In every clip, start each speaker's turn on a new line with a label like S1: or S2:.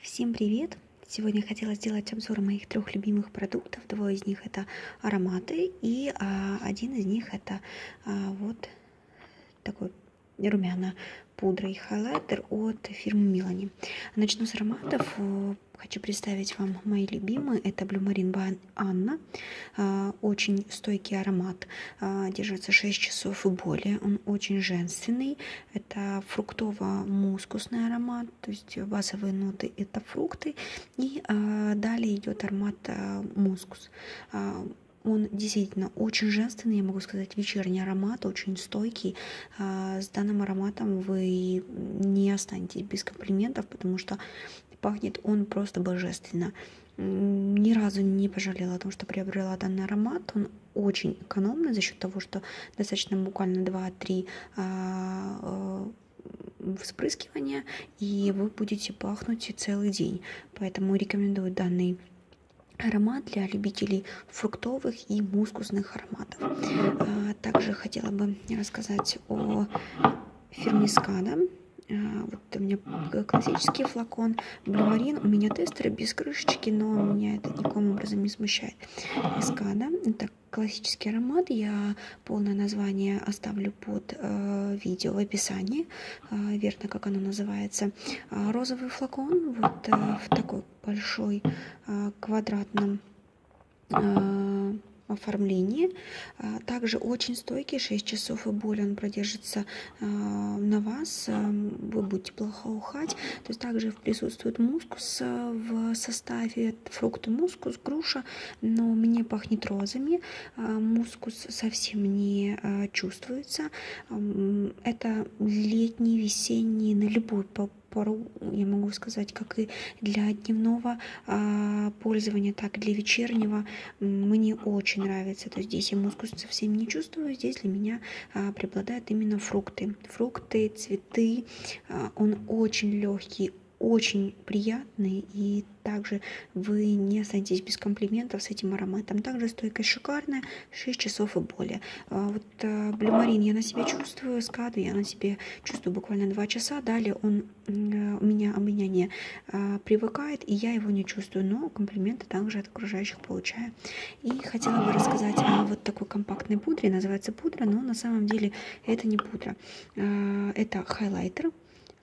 S1: Всем привет! Сегодня хотела сделать обзор моих трех любимых продуктов. Двое из них это ароматы и а, один из них это а, вот такой румяна пудра и хайлайтер от фирмы Милани. Начну с ароматов. Хочу представить вам мои любимые. Это Blue Marine by Anna. А, очень стойкий аромат. А, держится 6 часов и более. Он очень женственный. Это фруктово-мускусный аромат. То есть базовые ноты это фрукты. И далее идет аромат мускус он действительно очень женственный, я могу сказать, вечерний аромат, очень стойкий. А, с данным ароматом вы не останетесь без комплиментов, потому что пахнет он просто божественно. Ни разу не пожалела о том, что приобрела данный аромат. Он очень экономный за счет того, что достаточно буквально 2-3 а, э, вспрыскивания, и вы будете пахнуть целый день. Поэтому рекомендую данный аромат для любителей фруктовых и мускусных ароматов. А, также хотела бы рассказать о фирме Скада. А, вот у меня классический флакон Блюмарин. У меня тестеры без крышечки, но меня это никаким образом не смущает. Эскада. Это классический аромат. Я полное название оставлю под э, видео в описании. Э, верно, как оно называется. Э, розовый флакон. Вот э, в такой большой э, квадратном э, оформлении. А, также очень стойкий, 6 часов и более он продержится а, на вас, а, вы будете плохо ухать. То есть также присутствует мускус в составе, фрукты мускус, груша, но мне пахнет розами. Мускус совсем не чувствуется. Это летний, весенний, на любой пору, я могу сказать, как и для дневного а, пользования, так и для вечернего, мне очень нравится. То есть здесь я мускус совсем не чувствую, здесь для меня а, преобладают именно фрукты. Фрукты, цветы, а, он очень легкий, очень приятный и также вы не останетесь без комплиментов с этим ароматом. Также стойкость шикарная, 6 часов и более. А, вот а, Блюмарин я на себе чувствую, скаду я на себе чувствую буквально 2 часа. Далее он у меня, у меня не а, привыкает, и я его не чувствую, но комплименты также от окружающих получаю. И хотела бы рассказать о вот такой компактной пудре, называется пудра, но на самом деле это не пудра. Это хайлайтер,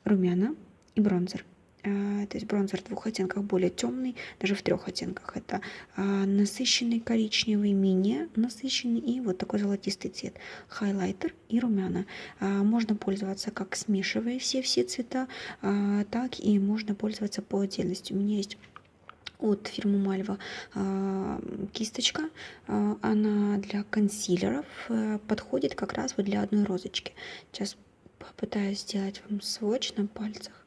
S1: румяна и бронзер. А, то есть бронзер в двух оттенках более темный, даже в трех оттенках. Это а, насыщенный коричневый, мини насыщенный и вот такой золотистый цвет. Хайлайтер и румяна. А, можно пользоваться как смешивая все-все цвета, так и можно пользоваться по отдельности. У меня есть от фирмы Мальва кисточка. Она для консилеров э, подходит как раз вот для одной розочки. Сейчас попытаюсь сделать вам сводч на пальцах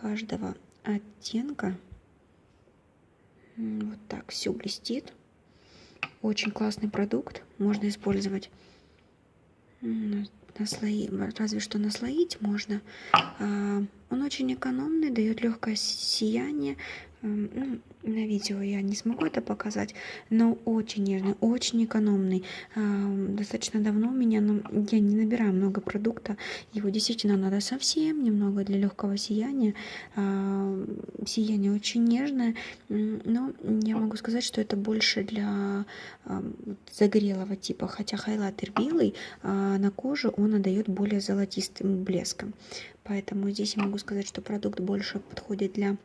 S1: каждого оттенка. Вот так все блестит. Очень классный продукт. Можно использовать на слои, разве что наслоить можно. А, он очень экономный, дает легкое сияние, ну, на видео я не смогу это показать, но очень нежный, очень экономный. Достаточно давно у меня, но я не набираю много продукта. Его действительно надо совсем немного для легкого сияния. Сияние очень нежное, но я могу сказать, что это больше для загорелого типа. Хотя хайлайтер белый, а на коже он отдает более золотистым блеском. Поэтому здесь я могу сказать, что продукт больше подходит для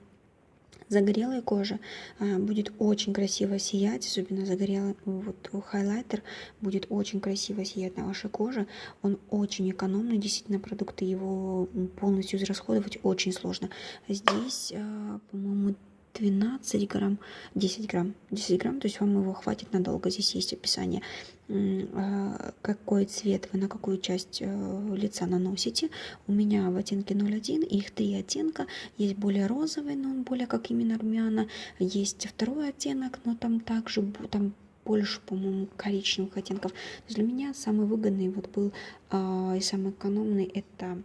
S1: загорелой кожи а, будет очень красиво сиять, особенно загорелый вот хайлайтер будет очень красиво сиять на вашей коже. Он очень экономный, действительно продукты его полностью израсходовать очень сложно. Здесь, а, по-моему, 12 грамм, 10 грамм, 10 грамм, то есть вам его хватит надолго. Здесь есть описание, а, какой цвет вы на какую часть э, лица наносите. У меня в оттенке 01, их три оттенка. Есть более розовый, но он более как именно румяна. Есть второй оттенок, но там также там больше, по-моему, коричневых оттенков. То есть для меня самый выгодный вот был э, и самый экономный это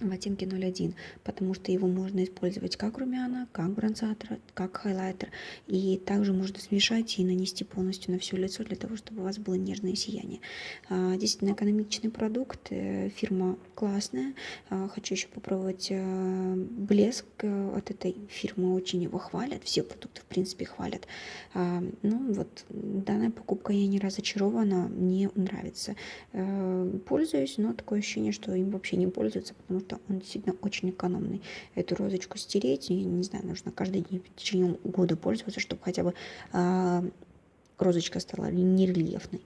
S1: в оттенке 01, потому что его можно использовать как румяна, как бронзатор, как хайлайтер. И также можно смешать и нанести полностью на все лицо для того, чтобы у вас было нежное сияние. А, действительно экономичный продукт, э, фирма классная. А, хочу еще попробовать э, блеск э, от этой фирмы, очень его хвалят, все продукты в принципе хвалят. А, ну вот, данная покупка я не разочарована, мне нравится. Пользуюсь, но такое ощущение, что им вообще не пользуются, потому что он действительно очень экономный. Эту розочку стереть, я не знаю, нужно каждый день в течение года пользоваться, чтобы хотя бы а, розочка стала нерельефной.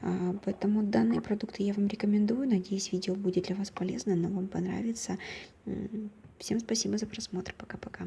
S1: А, поэтому данные продукты я вам рекомендую. Надеюсь, видео будет для вас полезно, но вам понравится. Всем спасибо за просмотр. Пока-пока.